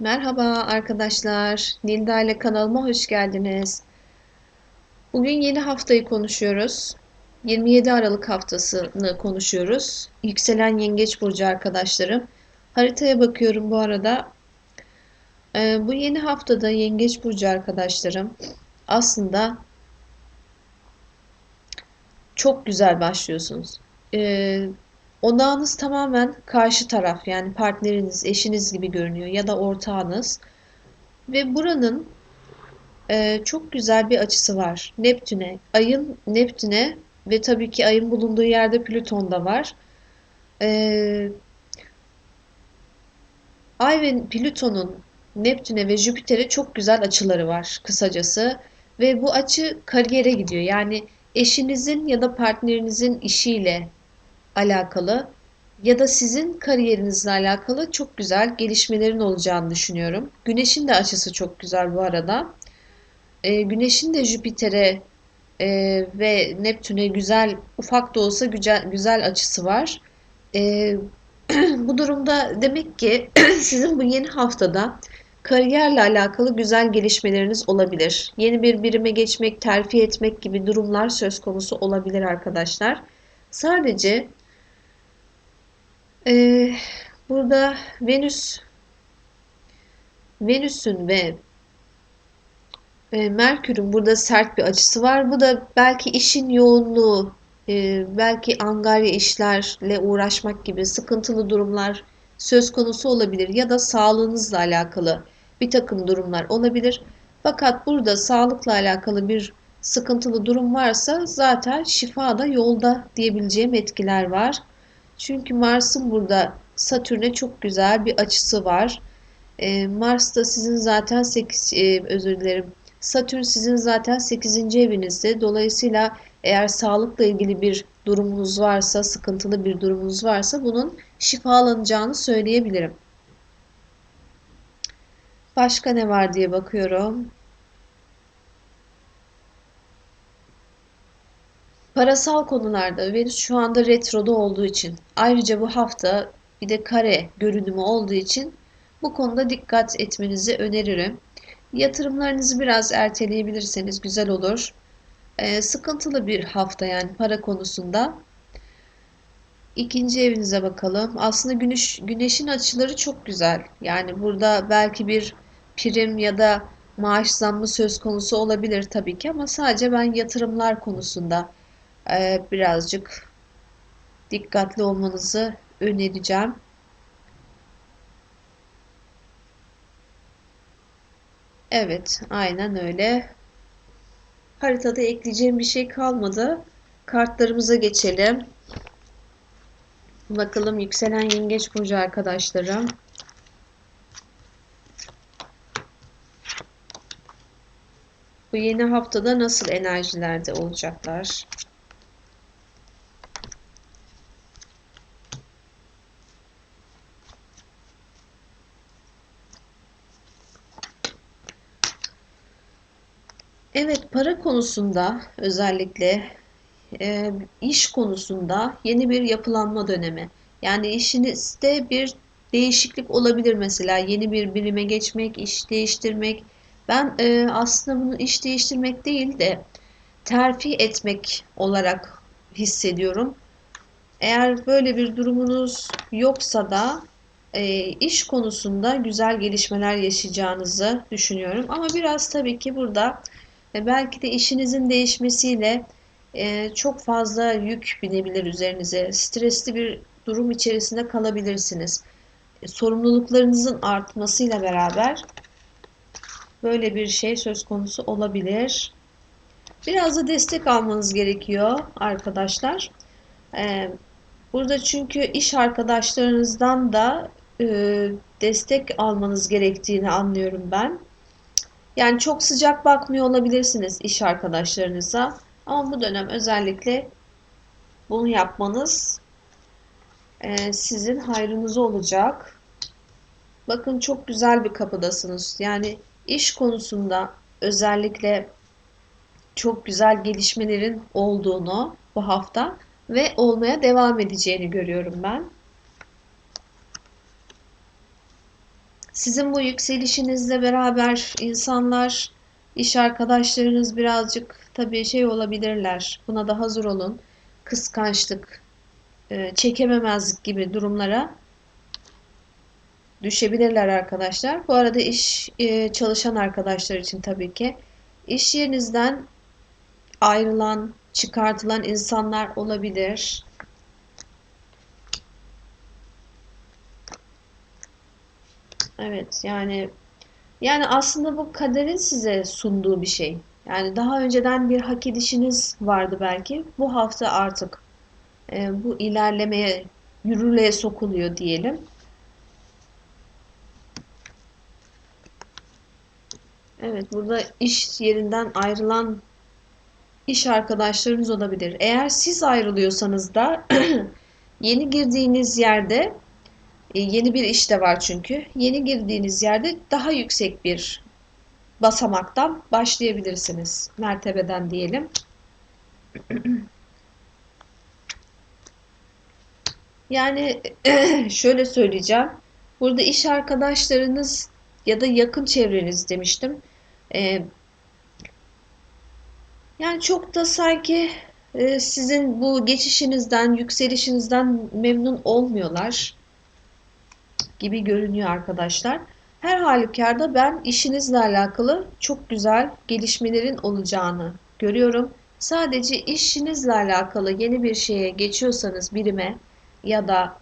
Merhaba arkadaşlar. Nilda ile kanalıma hoş geldiniz. Bugün yeni haftayı konuşuyoruz. 27 Aralık haftasını konuşuyoruz. Yükselen Yengeç Burcu arkadaşlarım. Haritaya bakıyorum bu arada. Ee, bu yeni haftada Yengeç Burcu arkadaşlarım aslında çok güzel başlıyorsunuz. Ee, Odağınız tamamen karşı taraf yani partneriniz, eşiniz gibi görünüyor ya da ortağınız. Ve buranın e, çok güzel bir açısı var. Neptüne, ayın Neptüne ve tabii ki ayın bulunduğu yerde Plüton da var. E, Ay ve Plüton'un Neptüne ve Jüpiter'e çok güzel açıları var kısacası. Ve bu açı kariyere gidiyor. Yani eşinizin ya da partnerinizin işiyle alakalı ya da sizin kariyerinizle alakalı çok güzel gelişmelerin olacağını düşünüyorum. Güneşin de açısı çok güzel bu arada. E, Güneşin de Jüpiter'e e, ve Neptün'e güzel, ufak da olsa güzel, güzel açısı var. E, bu durumda demek ki sizin bu yeni haftada kariyerle alakalı güzel gelişmeleriniz olabilir. Yeni bir birime geçmek, terfi etmek gibi durumlar söz konusu olabilir arkadaşlar. Sadece ee, burada Venüs Venüs'ün ve e, Merkür'ün burada sert bir açısı var. Bu da belki işin yoğunluğu, e, belki angarya işlerle uğraşmak gibi sıkıntılı durumlar söz konusu olabilir ya da sağlığınızla alakalı bir takım durumlar olabilir. Fakat burada sağlıkla alakalı bir sıkıntılı durum varsa zaten şifa da yolda diyebileceğim etkiler var. Çünkü Mars'ın burada Satürn'e çok güzel bir açısı var. E, Mars da sizin zaten 8 e, özür dilerim. Satürn sizin zaten 8. evinizde. Dolayısıyla eğer sağlıkla ilgili bir durumunuz varsa, sıkıntılı bir durumunuz varsa bunun şifalanacağını söyleyebilirim. Başka ne var diye bakıyorum. Parasal konularda Venüs şu anda retroda olduğu için ayrıca bu hafta bir de kare görünümü olduğu için bu konuda dikkat etmenizi öneririm. Yatırımlarınızı biraz erteleyebilirseniz güzel olur. Ee, sıkıntılı bir hafta yani para konusunda. İkinci evinize bakalım. Aslında güneş, güneşin açıları çok güzel. Yani burada belki bir prim ya da maaş zammı söz konusu olabilir tabii ki ama sadece ben yatırımlar konusunda e, birazcık dikkatli olmanızı önereceğim. Evet, aynen öyle. Haritada ekleyeceğim bir şey kalmadı. Kartlarımıza geçelim. Bakalım yükselen yengeç burcu arkadaşlarım. Bu yeni haftada nasıl enerjilerde olacaklar? Evet, para konusunda özellikle e, iş konusunda yeni bir yapılanma dönemi. Yani işinizde bir değişiklik olabilir mesela yeni bir birime geçmek, iş değiştirmek. Ben e, aslında bunu iş değiştirmek değil de terfi etmek olarak hissediyorum. Eğer böyle bir durumunuz yoksa da e, iş konusunda güzel gelişmeler yaşayacağınızı düşünüyorum. Ama biraz tabii ki burada ve belki de işinizin değişmesiyle e, çok fazla yük binebilir üzerinize. Stresli bir durum içerisinde kalabilirsiniz. E, sorumluluklarınızın artmasıyla beraber böyle bir şey söz konusu olabilir. Biraz da destek almanız gerekiyor arkadaşlar. E, burada çünkü iş arkadaşlarınızdan da e, destek almanız gerektiğini anlıyorum ben. Yani çok sıcak bakmıyor olabilirsiniz iş arkadaşlarınıza. Ama bu dönem özellikle bunu yapmanız e, sizin hayrınıza olacak. Bakın çok güzel bir kapıdasınız. Yani iş konusunda özellikle çok güzel gelişmelerin olduğunu bu hafta ve olmaya devam edeceğini görüyorum ben. Sizin bu yükselişinizle beraber insanlar, iş arkadaşlarınız birazcık tabii şey olabilirler. Buna da hazır olun. Kıskançlık, e, çekememezlik gibi durumlara düşebilirler arkadaşlar. Bu arada iş e, çalışan arkadaşlar için tabii ki iş yerinizden ayrılan, çıkartılan insanlar olabilir. Evet yani yani aslında bu kaderin size sunduğu bir şey. Yani daha önceden bir hak edişiniz vardı belki. Bu hafta artık e, bu ilerlemeye, yürürlüğe sokuluyor diyelim. Evet, burada iş yerinden ayrılan iş arkadaşlarınız olabilir. Eğer siz ayrılıyorsanız da yeni girdiğiniz yerde yeni bir iş de var çünkü. Yeni girdiğiniz yerde daha yüksek bir basamaktan başlayabilirsiniz. Mertebeden diyelim. Yani şöyle söyleyeceğim. Burada iş arkadaşlarınız ya da yakın çevreniz demiştim. Ee, yani çok da sanki e, sizin bu geçişinizden, yükselişinizden memnun olmuyorlar gibi görünüyor arkadaşlar. Her halükarda ben işinizle alakalı çok güzel gelişmelerin olacağını görüyorum. Sadece işinizle alakalı yeni bir şeye geçiyorsanız birime ya da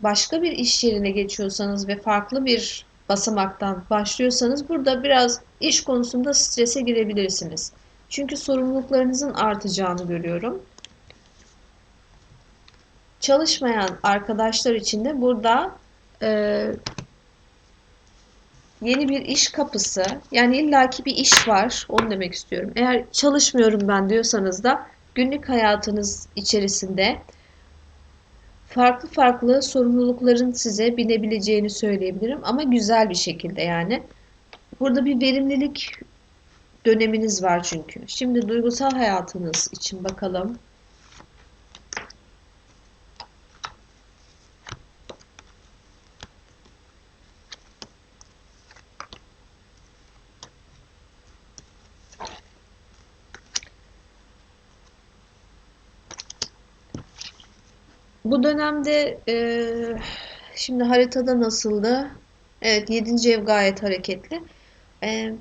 başka bir iş yerine geçiyorsanız ve farklı bir basamaktan başlıyorsanız burada biraz iş konusunda strese girebilirsiniz. Çünkü sorumluluklarınızın artacağını görüyorum. Çalışmayan arkadaşlar için de burada e, yeni bir iş kapısı yani illaki bir iş var onu demek istiyorum. Eğer çalışmıyorum ben diyorsanız da günlük hayatınız içerisinde farklı farklı sorumlulukların size binebileceğini söyleyebilirim ama güzel bir şekilde yani. Burada bir verimlilik döneminiz var çünkü. Şimdi duygusal hayatınız için bakalım. Bu dönemde e, şimdi haritada nasıldı? Evet 7. ev gayet hareketli. E,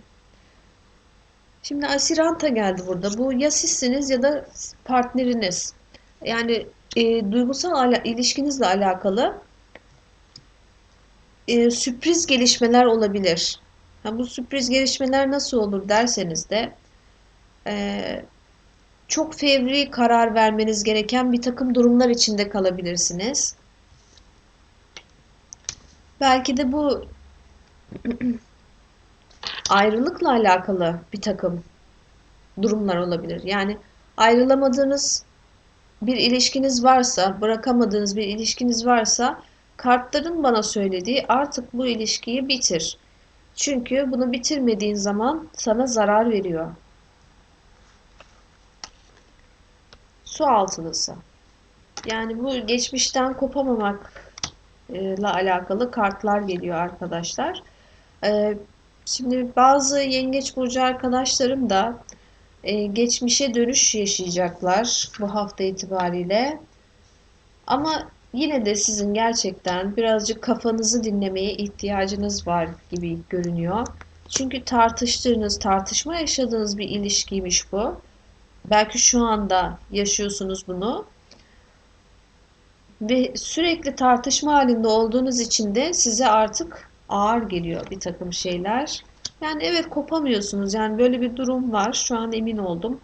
şimdi Asiranta geldi burada. Bu ya sizsiniz ya da partneriniz. Yani e, duygusal ala, ilişkinizle alakalı e, sürpriz gelişmeler olabilir. Ha, bu sürpriz gelişmeler nasıl olur derseniz de e, çok fevri karar vermeniz gereken bir takım durumlar içinde kalabilirsiniz. Belki de bu ayrılıkla alakalı bir takım durumlar olabilir. Yani ayrılamadığınız bir ilişkiniz varsa, bırakamadığınız bir ilişkiniz varsa kartların bana söylediği artık bu ilişkiyi bitir. Çünkü bunu bitirmediğin zaman sana zarar veriyor. Su altılısı. Yani bu geçmişten kopamamakla alakalı kartlar geliyor arkadaşlar. Ee, şimdi bazı yengeç burcu arkadaşlarım da e, geçmişe dönüş yaşayacaklar bu hafta itibariyle. Ama yine de sizin gerçekten birazcık kafanızı dinlemeye ihtiyacınız var gibi görünüyor. Çünkü tartıştığınız, tartışma yaşadığınız bir ilişkiymiş bu. Belki şu anda yaşıyorsunuz bunu. Ve sürekli tartışma halinde olduğunuz için de size artık ağır geliyor bir takım şeyler. Yani evet kopamıyorsunuz. Yani böyle bir durum var. Şu an emin oldum.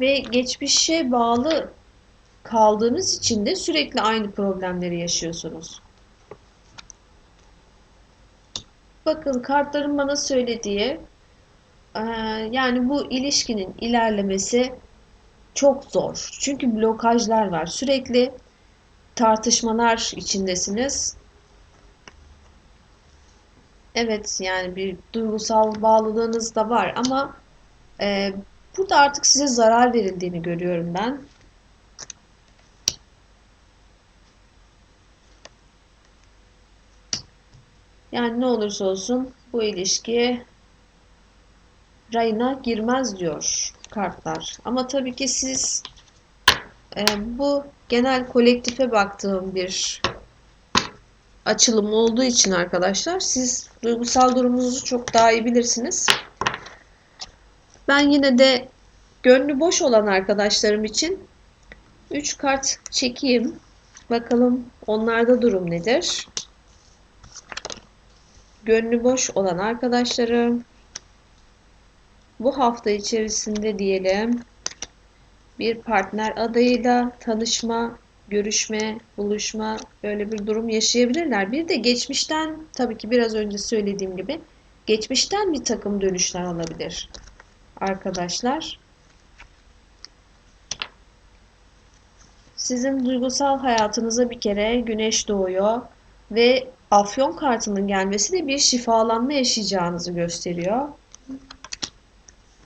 Ve geçmişe bağlı kaldığınız için de sürekli aynı problemleri yaşıyorsunuz. Bakın kartların bana söylediği e, yani bu ilişkinin ilerlemesi çok zor. Çünkü blokajlar var. Sürekli tartışmalar içindesiniz. Evet yani bir duygusal bağlılığınız da var ama e, burada artık size zarar verildiğini görüyorum ben. Yani ne olursa olsun bu ilişki rayına girmez diyor kartlar. Ama tabii ki siz e, bu genel kolektife baktığım bir açılım olduğu için arkadaşlar siz duygusal durumunuzu çok daha iyi bilirsiniz. Ben yine de gönlü boş olan arkadaşlarım için 3 kart çekeyim. Bakalım onlarda durum nedir? Gönlü boş olan arkadaşlarım bu hafta içerisinde diyelim bir partner adayıyla tanışma, görüşme, buluşma böyle bir durum yaşayabilirler. Bir de geçmişten tabii ki biraz önce söylediğim gibi geçmişten bir takım dönüşler olabilir arkadaşlar. Sizin duygusal hayatınıza bir kere güneş doğuyor ve afyon kartının gelmesi de bir şifalanma yaşayacağınızı gösteriyor.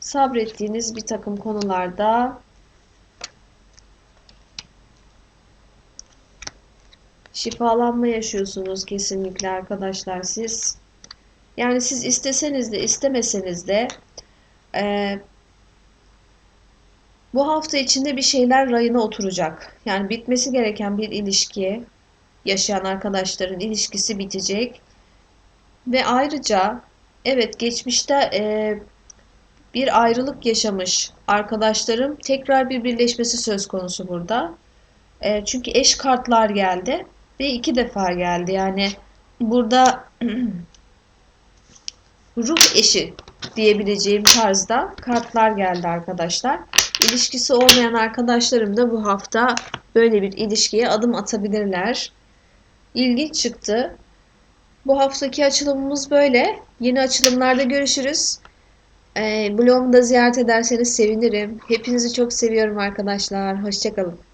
Sabrettiğiniz bir takım konularda şifalanma yaşıyorsunuz kesinlikle arkadaşlar siz. Yani siz isteseniz de istemeseniz de e, bu hafta içinde bir şeyler rayına oturacak. Yani bitmesi gereken bir ilişki, yaşayan arkadaşların ilişkisi bitecek. Ve ayrıca evet geçmişte e, bir ayrılık yaşamış arkadaşlarım tekrar bir birleşmesi söz konusu burada. E, çünkü eş kartlar geldi ve iki defa geldi. Yani burada ruh eşi diyebileceğim tarzda kartlar geldi arkadaşlar. İlişkisi olmayan arkadaşlarım da bu hafta böyle bir ilişkiye adım atabilirler. İlginç çıktı. Bu haftaki açılımımız böyle. Yeni açılımlarda görüşürüz. Ee, blogumu da ziyaret ederseniz sevinirim. Hepinizi çok seviyorum arkadaşlar. Hoşçakalın.